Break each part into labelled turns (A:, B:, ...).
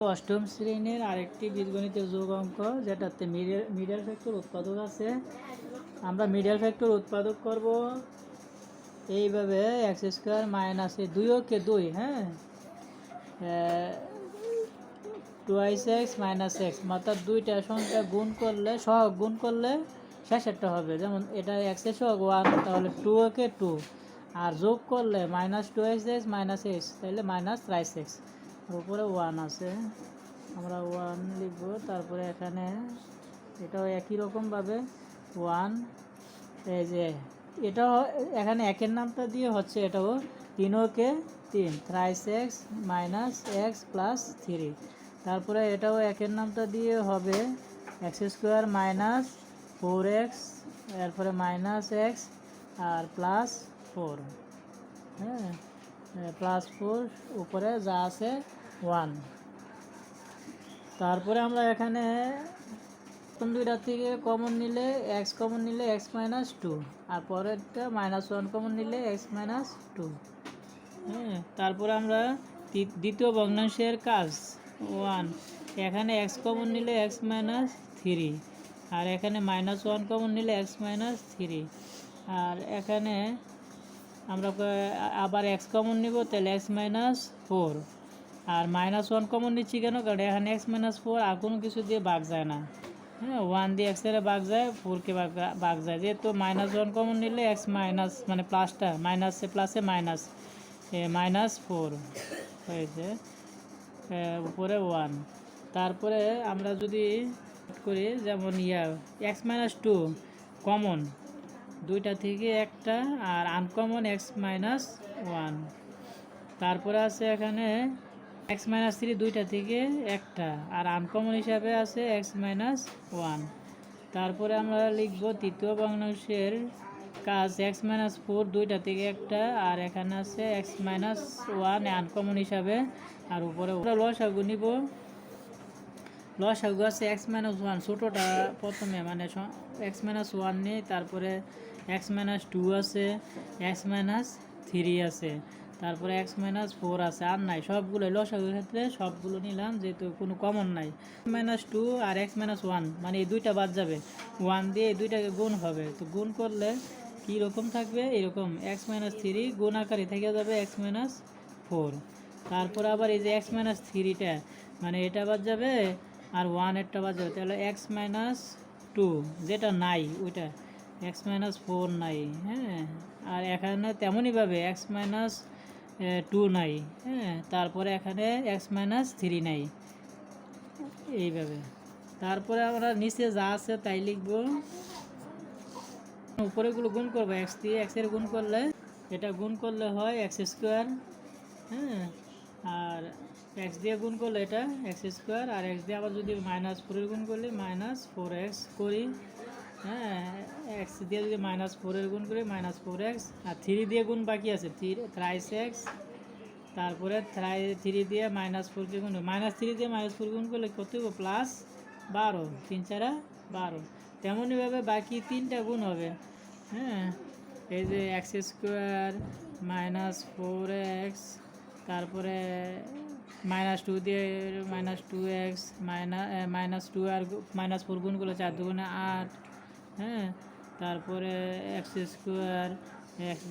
A: অষ্টম শ্রেণির আরেকটি বীজগণিতের যোগ অঙ্ক, যেটাতে মিডিয়াল ফ্যাক্টর উৎপাদক আছে। আমরা মিডিয়াল ফ্যাক্টর উৎপাদক করব। এইভাবে এক্স স্কোয়ার মাইনাস এই দুই ওকে দুই হ্যাঁ? টুয়াইস এক্স মাইনাস এক্স অর্থাৎ দুইটা সংখ্যা গুণ করলে, সহগ গুণ করলে শেষেরটা হবে। যেমন এটা এক্সের সহগ, ওয়ান, তাহলে টু ওকে টু আর যোগ করলে minus two X minus X তাহলে মাইনাস থ্রাইস এক্স উপরে ওয়ান আছে। আমরা ওয়ান লিখব, তারপরে এখানে এটাও একই রকমভাবে ওয়ান এই যে এটাও এখানে একের নামটা দিয়ে হচ্ছে এটাও তিন ওকে তিন thrice X minus X plus three তারপরে এটাও একের নামটা দিয়ে হবে X square minus four X এরপরে মাইনাস এক্স আর প্লাস ফোর হ্যাঁ প্লাস ফোর উপরে যা আছে ওয়ান তারপরে আমরা এখানে প্রথম দুইটা থেকে কমন নিলে এক্স কমন নিলে এক্স মাইনাস টু আর পরেরটা মাইনাস ওয়ান কমন নিলে এক্স মাইনাস টু হ্যাঁ তারপরে আমরা দ্বিতীয় ভগ্নাংশের কাজ। ওয়ান এখানে এক্স কমন নিলে এক্স মাইনাস থ্রি আর এখানে মাইনাস ওয়ান কমন নিলে এক্স মাইনাস থ্রি আর এখানে আমরা আবার এক্স কমন নিব, তাহলে এক্স মাইনাস ফোর আর মাইনাস ওয়ান কমন নিচ্ছি কেন? কারণ এখানে এক্স মাইনাস ফোর আর কোনো কিছু দিয়ে বাগ যায় না। হ্যাঁ ওয়ান দিয়ে এক্সের বাগ যায় ফোরকে বাগ বাগ যায় যেহেতু মাইনাস ওয়ান কমন নিলে এক্স মাইনাস মানে প্লাসটা মাইনাসে প্লাসে মাইনাস মাইনাস ফোর হয়েছে উপরে ওয়ান তারপরে আমরা যদি করি, যেমন ইয়া এক্স মাইনাস টু কমন দুইটা থেকে একটা, আর আনকমন এক্স মাইনাস ওয়ান তারপরে আছে এখানে এক্স মাইনাস থ্রি দুইটা থেকে একটা, আর আনকমন হিসাবে আছে এক্স মাইনাস ওয়ান তারপরে আমরা লিখব তৃতীয় ভগ্নাংশের কাজ এক্স মাইনাস ফোর দুইটা থেকে একটা, আর এখানে আছে এক্স মাইনাস ওয়ান আনকমন হিসাবে, আর উপরে লসাগু নিব। লসাগু আছে এক্স মাইনাস ওয়ান ছোটোটা প্রথমে মানে এক্স মাইনাস ওয়ান নেই, তারপরে এক্স মাইনাস টু আছে এক্স মাইনাস থ্রি আছে। তারপরে এক্স মাইনাস ফোর আছে, আর নাই। সবগুলো লসাগুর ক্ষেত্রে সবগুলো নিলাম, যেহেতু কোনো কমন নাই। মাইনাস টু আর এক্স মাইনাস ওয়ান মানে এই দুইটা বাদ যাবে। ওয়ান দিয়ে এই দুইটাকে গুণ হবে। তো গুণ করলে কী রকম থাকবে? এরকম। এক্স মাইনাস থ্রি গুণ আকারে থেকে যাবে এক্স মাইনাস ফোর তারপর আবার এই যে এক্স মাইনাস থ্রিটা মানে এটা বাদ যাবে আর ওয়ান একটা বাদ যাবে। তাহলে এক্স মাইনাস টু যেটা নাই, ওইটা এক্স মাইনাস ফোর নাই হ্যাঁ? আর এখানে তেমনইভাবে এক্স মাইনাস টু নাই হ্যাঁ? তারপরে এখানে এক্স মাইনাস থ্রি নাই। এইভাবে। তারপরে আমরা নিচে যা আছে তাই লিখব। উপরেগুলো গুণ করব এক্স দিয়ে এক্সের গুণ করলে, এটা গুণ করলে হয় এক্স স্কোয়ার হ্যাঁ? আর এক্স দিয়ে গুণ করলে এটা এক্স স্কোয়ার আর এক্স দিয়ে আবার যদি মাইনাস ফোরের গুণ করলে মাইনাস ফোর এক্স করি হ্যাঁ এক্স দিয়ে যদি মাইনাস ফোরের গুণ করি মাইনাস ফোর এক্স আর থ্রি দিয়ে গুণ বাকি আছে থ্রি থ্রাইস এক্স তারপরে থ্রাই থ্রি দিয়ে মাইনাস ফোরকে গুণ মাইনাস থ্রি দিয়ে মাইনাস ফোর গুণ করলে কত হবে প্লাস বারো, তিন চারা বারো। তেমনইভাবে বাকি তিনটা গুণ হবে। হ্যাঁ এই যে X square minus four X তারপরে মাইনাস টু দিয়ে minus two X minus minus two আর মাইনাস ফোর গুণ করলে চার দুগুণে আট হ্যাঁ তারপরে X square X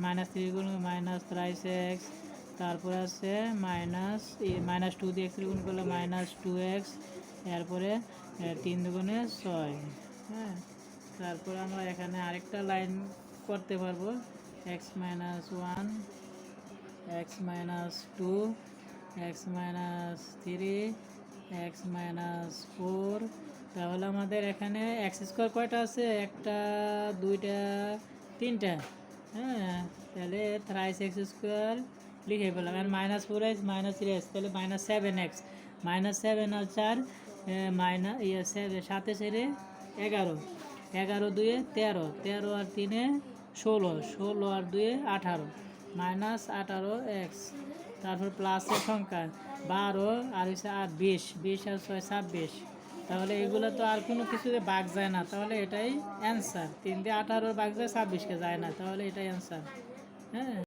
A: minus three গুণ মাইনাস থ্রাইস এক্স তারপরে আছে মাইনাস মাইনাস টু দিয়ে এক্স গুণ করলে মাইনাস টু এক্স এরপরে তিন দুগুণে ছয় হ্যাঁ তারপরে আমরা এখানে আরেকটা লাইন করতে পারব X minus one X minus two X minus three X minus four তাহলে আমাদের এখানে এক্স স্কোয়ার কয়টা আছে? একটা, দুইটা, তিনটা। হ্যাঁ তাহলে থ্রাইস এক্স স্কোয়ার লিখে পেলাম আর minus four X minus three X তাহলে minus seven X minus seven আর চার মাইনাস ইয়ে সাতে সেরে এগারো। এগারো দুয়ে তেরো। তেরো আর তিনে ষোলো। ষোলো আর দুয়ে আঠারো। মাইনাস আঠারো এক্স তারপর প্লাসের সংখ্যা বারো আর হচ্ছে আট, বিশ। বিশ আর ছয়, ছাব্বিশ। তাহলে এগুলো তো আর কোনো কিছুতে বাঘ যায় না। তাহলে এটাই অ্যান্সার তিন দিয়ে আঠারোর বাঘ যায়, ছাব্বিশকে যায় না। তাহলে এটাই অ্যান্সার হ্যাঁ?